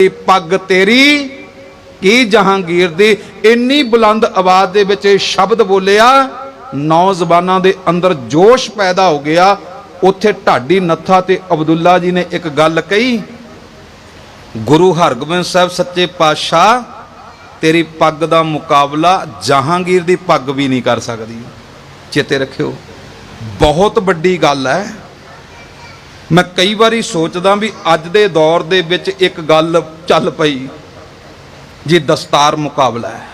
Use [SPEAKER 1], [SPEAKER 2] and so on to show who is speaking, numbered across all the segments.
[SPEAKER 1] ਇਹ ਪੱਗ ਤੇਰੀ, ਕੀ ਜਹਾਂਗੀਰ ਦੀ? ਇੰਨੀ ਬੁਲੰਦ ਆਵਾਜ਼ ਦੇ ਵਿੱਚ ਇਹ ਸ਼ਬਦ ਬੋਲਿਆ, ਨੌਜਵਾਨਾਂ ਦੇ ਅੰਦਰ ਜੋਸ਼ ਪੈਦਾ ਹੋ ਗਿਆ। ਉੱਥੇ ਢਾਡੀ ਨੱਥਾ ਤੇ ਅਬਦੁੱਲਾ ਜੀ ਨੇ ਇੱਕ ਗੱਲ ਕਹੀ, ਗੁਰੂ ਹਰਗੋਬਿੰਦ ਸਾਹਿਬ ਸੱਚੇ ਪਾਤਸ਼ਾਹ, ਤੇਰੀ ਪੱਗ ਦਾ ਮੁਕਾਬਲਾ ਜਹਾਂਗੀਰ ਦੀ ਪੱਗ ਵੀ ਨਹੀਂ ਕਰ ਸਕਦੀ। ਚੇਤੇ ਰੱਖਿਓ, ਬਹੁਤ ਵੱਡੀ ਗੱਲ ਹੈ। ਮੈਂ ਕਈ ਵਾਰੀ ਸੋਚਦਾ ਵੀ ਅੱਜ ਦੇ ਦੌਰ ਦੇ ਵਿੱਚ ਇੱਕ ਗੱਲ ਚੱਲ ਪਈ ਜੀ ਦਸਤਾਰ ਮੁਕਾਬਲਾ ਹੈ।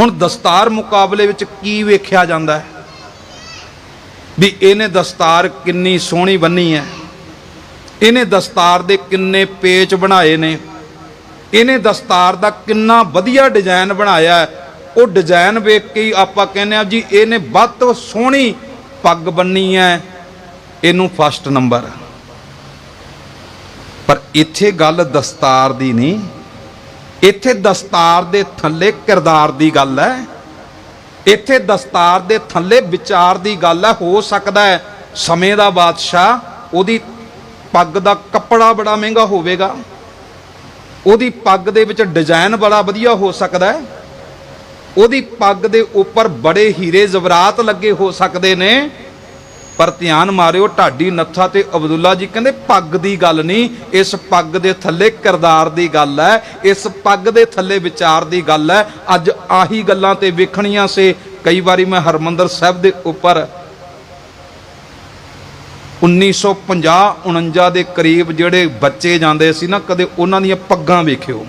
[SPEAKER 1] ਹੁਣ ਦਸਤਾਰ ਮੁਕਾਬਲੇ ਵਿੱਚ ਕੀ ਵੇਖਿਆ ਜਾਂਦਾ ਹੈ? ਵੀ ਇਹਨੇ ਦਸਤਾਰ ਕਿੰਨੀ ਸੋਹਣੀ ਬੰਨੀ ਹੈ। ਇਹਨੇ ਦਸਤਾਰ ਦੇ ਕਿੰਨੇ ਪੇਚ ਬਣਾਏ ਨੇ। ਇਹਨੇ ਦਸਤਾਰ ਦਾ ਕਿੰਨਾ ਵਧੀਆ ਡਿਜ਼ਾਈਨ ਬਣਾਇਆ ਹੈ। ਉਹ ਡਿਜ਼ਾਈਨ ਵੇਖ ਕੇ ਆਪਾਂ ਕਹਿੰਦੇ ਆ ਜੀ ਇਹਨੇ ਵੱਧ ਸੋਹਣੀ ਪੱਗ ਬੰਨੀ ਹੈ। ਇਹਨੂੰ ਫਸਟ ਨੰਬਰ ਪਰ ਇੱਥੇ ਗੱਲ ਦਸਤਾਰ ਦੀ ਨਹੀਂ। ਇੱਥੇ ਦਸਤਾਰ ਦੇ ਥੱਲੇ ਕਿਰਦਾਰ ਦੀ ਗੱਲ ਹੈ। ਇੱਥੇ ਦਸਤਾਰ ਦੇ ਥੱਲੇ ਵਿਚਾਰ ਦੀ ਗੱਲ ਹੈ। ਹੋ ਸਕਦਾ ਹੈ ਸਮੇਂ ਦਾ ਬਾਦਸ਼ਾਹ ਉਹਦੀ ਪੱਗ ਦਾ ਕੱਪੜਾ ਬੜਾ ਮਹਿੰਗਾ ਹੋਵੇਗਾ। ਉਹਦੀ ਪੱਗ ਦੇ ਵਿੱਚ ਡਿਜ਼ਾਈਨ ਬੜਾ ਵਧੀਆ ਹੋ ਸਕਦਾ ਹੈ। ਉਹਦੀ ਪੱਗ ਦੇ ਉੱਪਰ ਬੜੇ ਹੀਰੇ ਜ਼ਵਰਾਤ ਲੱਗੇ ਹੋ ਸਕਦੇ ਨੇ। ਪਰ ਧਿਆਨ ਮਾਰਿਓ, ਢਾਡੀ ਨੱਥਾ ਤੇ ਅਬਦੁੱਲਾ ਜੀ ਕਹਿੰਦੇ, ਪੱਗ ਦੀ ਗੱਲ ਨਹੀਂ, ਇਸ ਪੱਗ ਦੇ ਥੱਲੇ ਕਿਰਦਾਰ ਦੀ ਗੱਲ ਹੈ, ਇਸ ਪੱਗ ਦੇ ਥੱਲੇ ਵਿਚਾਰ ਦੀ ਗੱਲ ਹੈ। ਅੱਜ ਆਹੀ ਗੱਲਾਂ ਤੇ ਵੇਖਣੀਆਂ ਸੇ। ਕਈ ਵਾਰੀ ਮੈਂ ਹਰਮੰਦਰ ਸਾਹਿਬ ਦੇ ਉੱਪਰ 1950 49 ਦੇ ਕਰੀਬ ਜਿਹੜੇ ਬੱਚੇ ਜਾਂਦੇ ਸੀ ਨਾ, ਕਦੇ ਉਹਨਾਂ ਦੀਆਂ ਪੱਗਾਂ ਵੇਖਿਓ।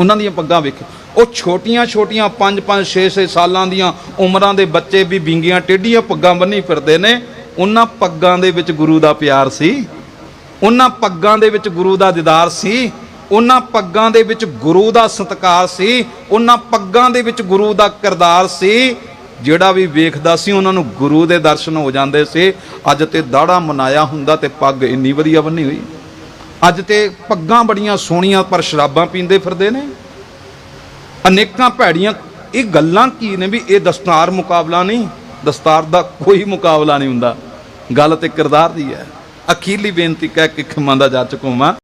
[SPEAKER 1] ਉਹਨਾਂ ਦੀਆਂ ਪੱਗਾਂ ਵੇਖ ਉਹ ਛੋਟੀਆਂ ਛੋਟੀਆਂ 5 5 6 6 ਸਾਲਾਂ ਦੀਆਂ ਉਮਰਾਂ ਦੇ ਬੱਚੇ ਵੀ ਵਿੰਗੀਆਂ ਟੇਢੀਆਂ ਪੱਗਾਂ ਬੰਨੀ ਫਿਰਦੇ ਨੇ। ਉਹਨਾਂ ਪੱਗਾਂ ਦੇ ਵਿੱਚ ਗੁਰੂ ਦਾ ਪਿਆਰ ਸੀ। ਉਹਨਾਂ ਪੱਗਾਂ ਦੇ ਵਿੱਚ ਗੁਰੂ ਦਾ ਦੀਦਾਰ ਸੀ। ਉਹਨਾਂ ਪੱਗਾਂ ਦੇ ਵਿੱਚ ਗੁਰੂ ਦਾ ਸਤਿਕਾਰ ਸੀ। ਉਹਨਾਂ ਪੱਗਾਂ ਦੇ ਵਿੱਚ ਗੁਰੂ ਦਾ ਕਿਰਦਾਰ ਸੀ। ਜਿਹੜਾ ਵੀ ਵੇਖਦਾ ਸੀ, ਉਹਨਾਂ ਨੂੰ ਗੁਰੂ ਦੇ ਦਰਸ਼ਨ ਹੋ ਜਾਂਦੇ ਸੀ। ਅੱਜ ਤੇ ਦਾੜਾ ਮਨਾਇਆ ਹੁੰਦਾ ਤੇ ਪੱਗ ਇੰਨੀ ਵਧੀਆ ਬੰਨੀ ਹੋਈ। ਅੱਜ ਤੇ ਪੱਗਾਂ ਬੜੀਆਂ ਸੋਹਣੀਆਂ ਪਰ ਸ਼ਰਾਬਾਂ ਪੀਂਦੇ ਫਿਰਦੇ ਨੇ। ਅਨੇਕਾਂ ਭੈੜੀਆਂ, ਇਹ ਗੱਲਾਂ ਕੀ ਨੇ ਵੀ ਇਹ ਦਸਤਾਰ ਮੁਕਾਬਲਾ ਨਹੀਂ, ਦਸਤਾਰ ਦਾ ਕੋਈ ਮੁਕਾਬਲਾ ਨਹੀਂ ਹੁੰਦਾ। ਗੱਲ ਤੇ ਕਿਰਦਾਰ ਦੀ ਹੈ। ਅਖੀਰਲੀ ਬੇਨਤੀ ਕਹਿ ਕੇ ਖਿਮਾ ਦਾ ਜਾ ਚੁਕਾਵਾਂ